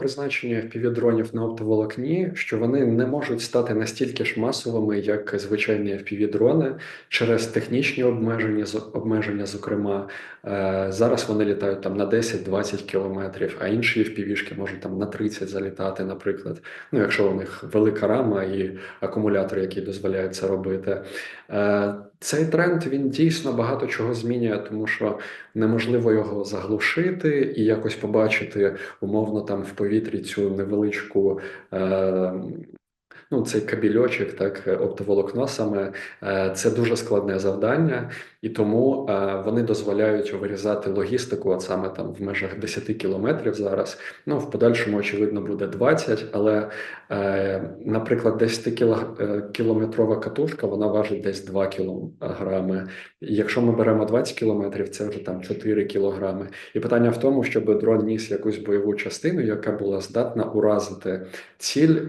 Призначення FPV-дронів на оптоволокні, що вони не можуть стати настільки ж масовими, як звичайні FPV-дрони через технічні обмеження, обмеження, зокрема. Е, Зараз вони літають там на 10-20 кілометрів, а інші FPV-шки можуть там на 30 залітати, наприклад. Ну, якщо у них велика рама і акумулятор, який дозволяє це робити. Е, Цей тренд він дійсно багато чого змінює, тому що неможливо його заглушити і якось побачити умовно там в повітрі цю невеличку. Е, Ну, цей кабельочок, так, оптоволокно саме е, це дуже складне завдання, і тому е, вони дозволяють вирізати логістику, от саме там в межах 10 кілометрів зараз. Ну, в подальшому, очевидно, буде 20, але, е, наприклад, 10 кіло, е, кілометрова катушка, вона важить десь 2 кілограми. Якщо ми беремо 20 кілометрів, це вже там 4 кілограми. І питання в тому, щоб дрон ніс якусь бойову частину, яка була здатна уразити ціль